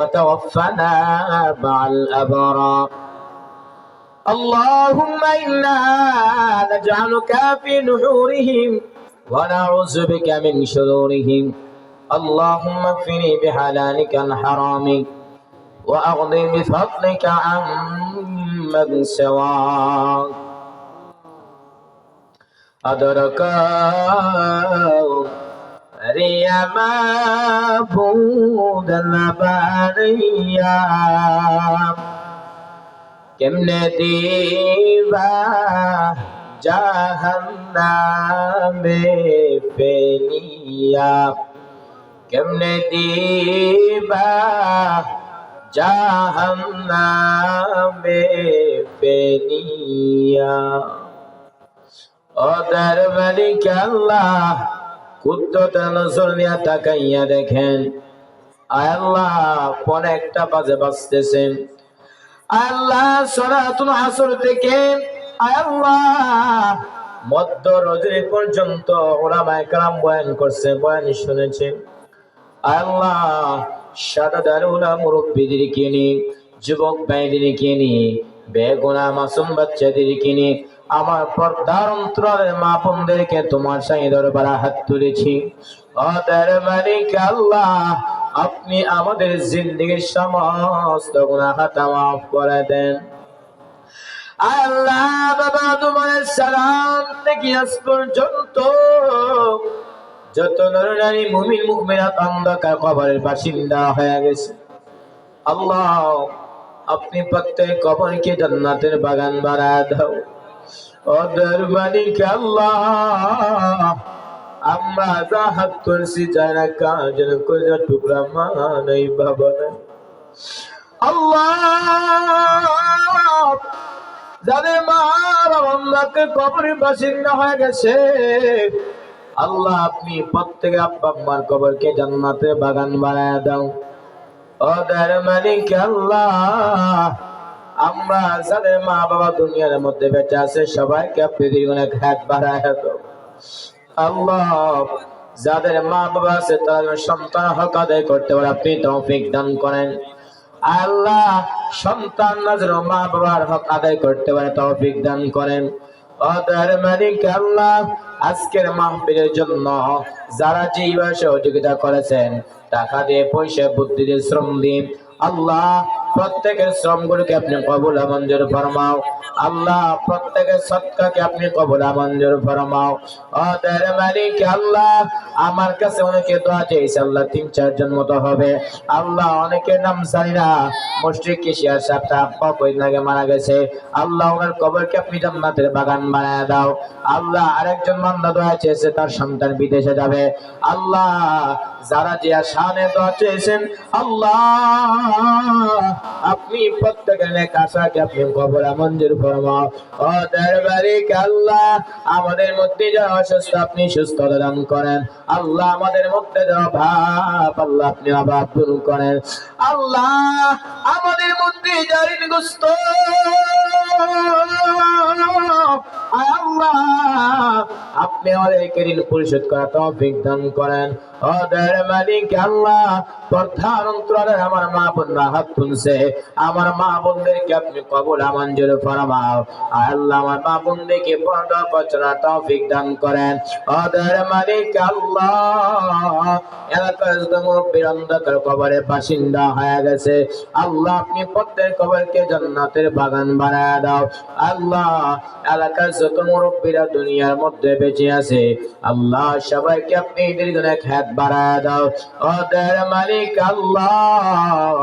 وتوفنا مع الأبرار اللهم إنا نجعلك في نحورهم ونعوذ بك من شرورهم اللهم اكفني بحلالك عن حرامك وأغني بفضلك عن من سواك أدرك রে আমার বৌদলাবারিয়া কেমনে দিবা জাহান্নামে ফেলিয়া কেমনে দিবা জাহান্নামে ফেলিয়া ও দরবারি আল্লাহ কুদ্দতা নজর নিয়ে তাকাইয়া দেখেন। আল্লাহ, পরে একটা বাজে বাঁচতেছেন আল্লাহ, সরাতুল আসর থেকে আল্লাহ, মধ্য রজনী পর্যন্ত ওরা মাইকরাম বয়ান করছে, বয়ান শুনেছে। আল্লাহ, সাদা দারুলা মুরব্বীদেরকে নিয়ে যুবক ভাইদেরকে নিয়ে বেগুনা মাসুম বাচ্চাদেরকে নিয়ে আমার পর্দার অন্তরের মা বোনদেরকে তোমার সাথে দরবারে হাত তুলেছি। আল্লাহ, আপনি আমাদের জিন্দগির সমস্ত গুনাহ খাতা মাফ করে দেন। আল্লাহ, বাবা তোমার সালাম থেকে আজ পর্যন্ত যত নরনারী মুমিন, মুমিনাত অন্ধকার কবরের বাসিন্দা হয়ে গেছে। আল্লাহ, আপনি প্রত্যেক কবরকে জান্নাতের বাগান বাড়া দাও। ওদের মালিক আল্লাহ আমরা যা হাত করছি যারা কাজের করে টুকরা মানাই বাবা আল্লাহ, যাদের মা বাবা আমাকে কবরের বাসিন্দা হয়ে গেছে, আল্লাহ আপনি প্রত্যেক আব্বা আম্মার কবরকে জান্নাতের বাগান বানায় দাও। ওদের মালিক আল্লাহ আমরা যাদের মা বাবা দুনিয়ার মধ্যে বেঁচে আছে, সবাইকে আপনি অনেক হাত বাড়ায় আল্লাহ, যাদের মা বাবা আছে তারা সন্তান হক আদায় করতে পারে, আপনি তৌফিক দান করেন। আল্লাহ, সন্তান যেন মা বাবার হক আদায় করতে পারে, তৌফিক দান করেন। ওদের মালিক আল্লাহ, আজকের মাহফিলের জন্য যারা যেইভাবে সহযোগিতা করেছেন, টাকা দিয়ে, পয়সা, বুদ্ধি দিয়ে শ্রম দিয়ে, আল্লাহ প্রত্যেকের শ্রমগুলোকে আপনি কবুল মঞ্জুর ফরমাও। আল্লাহ, প্রত্যেকের সৎকাকে আপনি কবুল মঞ্জুর ফরমাও। ওদের মালিক, আল্লাহ, আমার কাছে অনেকে দোয়া চেয়েছে আল্লাহ, তিন চারজন মতো হবে। আল্লাহ অনেকের নাম জানি না। মুশরিক কেশিয়ার সাথে কয়েক লাগে মারা গেছে। আল্লাহ, ওনার কবরকে আপনি জান্নাতের বাগান বানায় দাও। আল্লাহ, আরেকজন মান্দা দোয়া চেয়েছে তার সন্তান বিদেশে যাবে। আল্লাহ, যারা যে শানে দোয়া চেয়েছেন আল্লাহ আপনি প্রত্যেকের আশাকে আপনি কবর মঞ্জুর ফরমাও ও দরবারিক আল্লাহ, আমাদের মধ্যে যারা অসুস্থ আপনি সুস্থতা দান করেন। আল্লাহ আমাদের মধ্যে যারা ভাব আল্লাহ আপনি অভাব দূর করেন। আল্লাহ আমাদের মধ্যে যারা ঋণগ্রস্ত। আল্লাহ, আপনি আমাদেরকে ঋণ পরিশোধ করা তৌফিক দান করেন। ওদের মালিক আল্লাহ আমার মা হাত তুলছে। আমার মা আপনি কবুল ফরমাও। আল্লাহ আমার মা তৌফিক দান করেন। ওদের মালিক আল্লাহ, এলাকার মুরব্বীর অন্ধকার কবরে বাসিন্দা হয়ে গেছে। আল্লাহ, আপনি প্রত্যেক কবরকে জান্নাতের বাগান বানায় দাও। আল্লাহ, এলাকার যত মুরব্বীরা দুনিয়ার মধ্যে বেঁচে আছে, আল্লাহ, সবাইকে আপনি দীর্ঘনে খ্যাত বাড়ায় দাও ওদের মালিক আল্লাহ।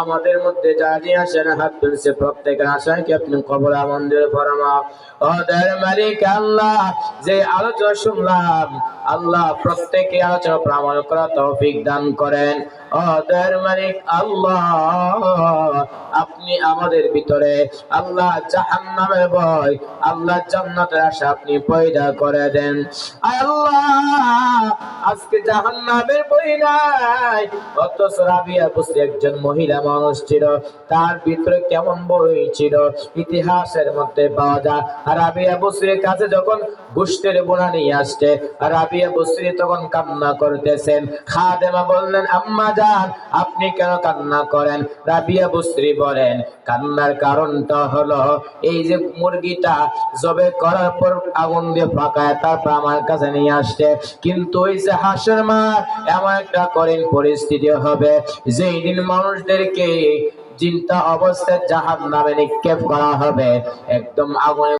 আমাদের মধ্যে জানি আসেন হাত তুলছে প্রত্যেকের আশাকে আপনি কবর মন্দির ফরমাও? ওদের মালিক আল্লাহ, যে আলোচনা শুনলাম, আল্লাহ প্রত্যেকে আলোচনা প্রমাণ করা তৌফিক দান করেন। ওদের মালিক আল্লাহ আপনি আমাদের ভিতরে। আল্লাহ জাহান্নামের ভয়, আল্লাহ জান্নাতের আশা আপনি পয়দা করে দেন। আল্লাহ, আজকে জাহান্নামের বই নাই। অথচ রাবিয়া বসে একজন মহিলা মানুষ ছিল, তার ভিতরে কেমন বই ছিল? ইতিহাসের মধ্যে পাওয়া যায়, রাবিয়া বসরির কাছে যখন গোষ্ঠের বোনা নিয়ে আসছে, রাবিয়া বসরি তখন কান্না করতেছেন। খাদেমা বললেন, আম্মা যান আপনি কেন কান্না করেন? রাবিয়া বস্ত্রী বলেন, কান্নার কারণটা হলো এই যে মুরগিটা জবে করার পর আগুন দিয়ে ফাঁকায় তারপর আমার কাছে নিয়ে আসছে। কিন্তু ওই যে হাসের মা, এমন একটা করেন পরিস্থিতি হবে। যেই দিন মানুষদেরকে চিন্তা অবস্থায় জাহাজ নামে নিক্ষেপ করা হবে, একদম আগুনে